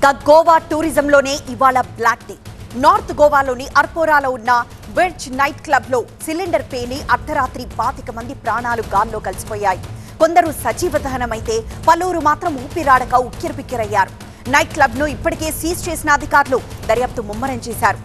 ఇక గోవా టూరిజంలోనే ఇవాళ బ్లాక్ డే. నార్త్ గోవాలోని అర్పోరాలో ఉన్న వెడ్జ్ నైట్ క్లబ్లో సిలిండర్ పేలి అర్ధరాత్రి పాతిక మంది ప్రాణాలు గాల్లో కలిసిపోయాయి. కొందరు సజీవ దహనమైతే పలువురు మాత్రం ఊపిరాడక ఉక్కిరిబిక్కిరయ్యారు. నైట్ క్లబ్ను ఇప్పటికే సీజ్ చేసిన అధికారులు దర్యాప్తు ముమ్మరం చేశారు.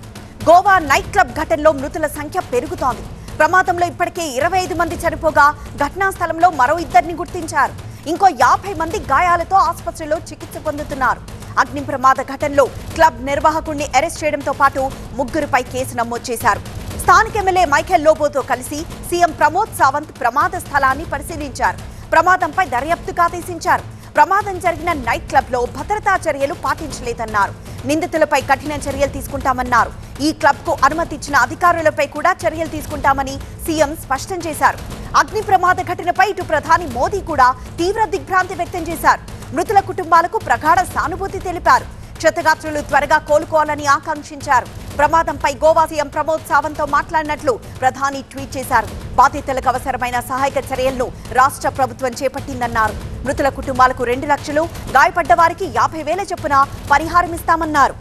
గోవా నైట్ క్లబ్ ఘటనలో మృతుల సంఖ్య పెరుగుతోంది. ప్రమాదంలో ఇప్పటికే ఇరవై ఐదు మంది చనిపోగా ఘటనా స్థలంలో మరో ఇద్దరిని గుర్తించారు. ఇంకో యాభై మంది గాయాలతో ఆసుపత్రిలో చికిత్స పొందుతున్నారు. అగ్ని ప్రమాద ఘటనలో క్లబ్ నిర్వాహకుడిని అరెస్ట్ చేయడంతో పాటు ముగ్గురుపై కేసు నమోదు చేశారు. స్థానిక ఎమ్మెల్యే మైఖేల్ లోబోతో కలిసి సీఎం ప్రమోద్ సావంత్ ప్రమాద స్థలాన్ని పరిశీలించారు. ప్రమాదంపై దర్యాప్తు ఆదేశించారు ప్రమాదం జరిగిన నైట్ క్లబ్లో భద్రతా చర్యలు పాటించలేదన్నారు. నిందితులపై కఠిన చర్యలు తీసుకుంటామన్నారు. ఈ క్లబ్కు అనుమతి ఇచ్చిన అధికారులపై కూడా చర్యలు తీసుకుంటామని సీఎం స్పష్టం చేశారు. అగ్ని ప్రమాద ఘటనపై ఇటు ప్రధాని మోదీ కూడా తీవ్ర దిగ్భ్రాంతి వ్యక్తం చేశారు. మృతుల కుటుంబాలకు ప్రగాఢ సానుభూతి తెలిపారు. క్షతగాత్రులు త్వరగా కోలుకోవాలని ఆకాంక్షించారు. ప్రమాదంపై గోవా సీఎం ప్రమోద్ సావంత్ మాట్లాడినట్లు ప్రధాని ట్వీట్ చేశారు. బాధితులకు అవసరమైన సహాయక చర్యలను రాష్ట్ర ప్రభుత్వం చేపట్టిందన్నారు. మృతుల కుటుంబాలకు రెండు లక్షలు గాయపడ్డ వారికి యాభై వేల చొప్పున పరిహారం ఇస్తామన్నారు.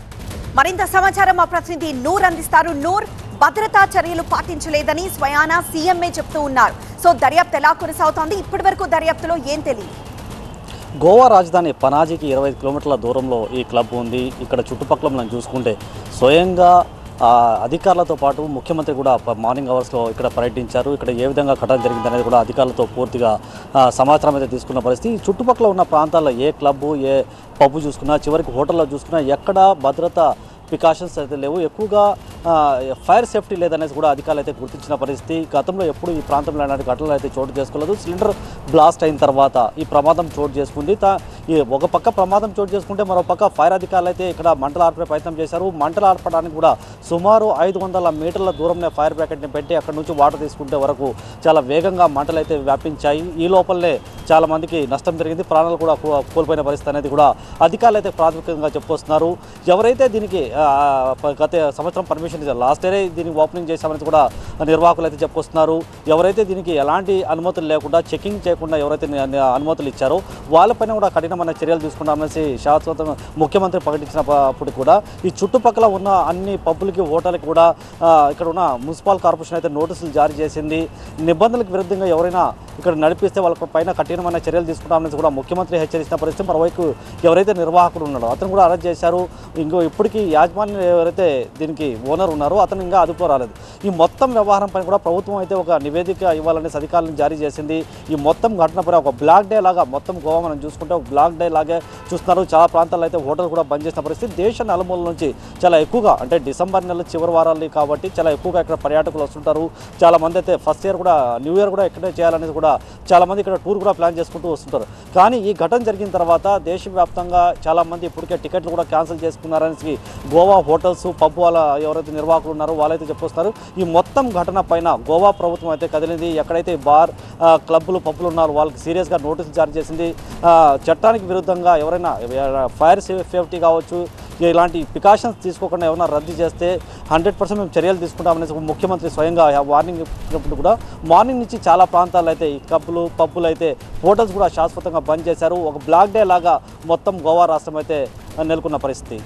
మరింత సమాచారం మా ప్రతినిధి నూర్ అందిస్తారు. నూర్ భద్రతా చర్యలు పాటించలేదని స్వయానా సీఎంఏ చెప్తూ ఉన్నారు. సో దర్యాప్తు ఎలా కొనసాగుతోంది? ఇప్పటి వరకు దర్యాప్తులో ఏం తెలియదు. గోవా రాజధాని పనాజీకి ఇరవై కిలోమీటర్ల దూరంలో ఈ క్లబ్ ఉంది. ఇక్కడ చుట్టుపక్కల మనం చూసుకుంటే స్వయంగా అధికారులతో పాటు ముఖ్యమంత్రి కూడా మార్నింగ్ అవర్స్లో ఇక్కడ పర్యటించారు. ఇక్కడ ఏ విధంగా ఘటన జరిగింది అనేది కూడా అధికారులతో పూర్తిగా సమాచారం అయితే తీసుకున్న పరిస్థితి. చుట్టుపక్కల ఉన్న ప్రాంతాల్లో ఏ క్లబ్బు ఏ పబ్బు చూసుకున్నా చివరికి హోటల్లో చూసుకున్నా ఎక్కడ భద్రత ప్రికాషన్స్ అయితే లేవు. ఎక్కువగా ఫైర్ సేఫ్టీ లేదనేసి కూడా అధికారులు అయితే గుర్తించిన పరిస్థితి. గతంలో ఎప్పుడు ఈ ప్రాంతంలో ఇలాంటి ఘటనలు అయితే చోటు చేసుకోలేదు. సిలిండర్ బ్లాస్ట్ అయిన తర్వాత ఈ ప్రమాదం చోటు చేసుకుంది. ఈ ఒక పక్క ప్రమాదం చోటు చేసుకుంటే మరో పక్క ఫైర్ అధికారులు అయితే ఇక్కడ మంటలు ఆర్పే ప్రయత్నం చేశారు. మంటలు ఆర్పడానికి కూడా సుమారు ఐదు వందల మీటర్ల దూరంలో ఫైర్ బ్రాకెట్ని పెట్టి అక్కడ నుంచి వాటర్ తీసుకుంటే వరకు చాలా వేగంగా మంటలు అయితే వ్యాపించాయి. ఈ లోపలనే చాలా మందికి నష్టం జరిగింది. ప్రాణాలు కూడా కోల్పోయిన పరిస్థితి అనేది కూడా అధికారులు అయితే ప్రాథమికంగా చెప్పుకొస్తున్నారు. ఎవరైతే దీనికి గత సంవత్సరం పర్మిషన్ ఇచ్చారు లాస్ట్ ఇయరే దీనికి ఓపెనింగ్ చేశామని కూడా నిర్వాహకులు అయితే చెప్పుకొస్తున్నారు. ఎవరైతే దీనికి ఎలాంటి అనుమతులు లేకుండా చెకింగ్ చేయకుండా ఎవరైతే అనుమతులు ఇచ్చారో వాళ్ళపైన కూడా కఠినమైన చర్యలు తీసుకుంటామనేసి శాశ్వత ముఖ్యమంత్రి ప్రకటించినప్పుడు కూడా ఈ చుట్టుపక్కల ఉన్న అన్ని పబ్బులకి హోటల్కి కూడా ఇక్కడ ఉన్న మున్సిపల్ కార్పొరేషన్ అయితే నోటీసులు జారీ చేసింది. నిబంధనలకు విరుద్ధంగా ఎవరైనా ఇక్కడ నడిపిస్తే వాళ్ళ పైన కఠినమైన చర్యలు తీసుకుంటామనేసి కూడా ముఖ్యమంత్రి హెచ్చరించిన పరిస్థితి. మరోవైపు ఎవరైతే నిర్వాహకుడు ఉన్నాడో అతను కూడా అరెస్ట్ చేశారు. ఇంకో ఇప్పటికీ యాజమాన్యం ఎవరైతే దీనికి ఓనర్ ఉన్నారు అతను ఇంకా అదుపులో రాలేదు. ఈ మొత్తం వ్యవహారం పైన కూడా ప్రభుత్వం అయితే ఒక నివేదిక ఇవ్వాలనేసి అధికారులను జారీ చేసింది. ఈ మొత్తం ఘటనపై ఒక బ్లాక్ డే లాగా మొత్తం గోవా మనం చూసుకుంటే ఒక బ్లాక్ డే లాగే చూస్తున్నారు. చాలా ప్రాంతాల్లో అయితే హోటల్ కూడా బంద్ చేసిన పరిస్థితి. దేశ నలుమూల నుంచి చాలా ఎక్కువగా అంటే డిసెంబర్ నెల చివరి వారాలు కాబట్టి చాలా ఎక్కువగా ఇక్కడ పర్యాటకులు వస్తుంటారు. చాలా మంది అయితే ఫస్ట్ ఇయర్ కూడా న్యూ ఇయర్ కూడా ఇక్కడే చేయాలనేది కూడా చాలా మంది ఇక్కడ టూర్ కూడా ప్లాన్ చేసుకుంటూ వస్తుంటారు. కానీ ఈ ఘటన జరిగిన తర్వాత దేశవ్యాప్తంగా చాలా మంది ఇప్పటికే టికెట్లు కూడా క్యాన్సిల్ చేసుకున్నారనేసి గోవా హోటల్స్ పబ్ వాళ్ళ ఎవరైతే నిర్వాహకులు ఉన్నారో వాళ్ళైతే చెప్పొస్తారు. ఈ మొత్తం ఘటన పైన గోవా ప్రభుత్వం అయితే కదిలింది. ఎక్కడైతే బార్ క్లబ్లు క్లబ్బులు పబ్బులు ఉన్నారో వాళ్ళకి సీరియస్గా నోటీసులు జారీ చేసింది. చట్టానికి విరుద్ధంగా ఎవరైనా ఫైర్ సేఫ్టీ కావచ్చు ఇలాంటి ప్రికాషన్స్ తీసుకోకుండా ఏమైనా రద్దు చేస్తే హండ్రెడ్ పర్సెంట్ మేము చర్యలు తీసుకుంటామనేసి ముఖ్యమంత్రి స్వయంగా వార్నింగ్ ఇచ్చినప్పుడు కూడా మార్నింగ్ నుంచి చాలా ప్రాంతాలు అయితే ఈ కప్పులు పబ్బులు అయితే హోటల్స్ కూడా శాశ్వతంగా బంద్ చేశారు. ఒక బ్లాక్ డే లాగా మొత్తం గోవా రాష్ట్రం అయితే నెలకొన్న పరిస్థితి.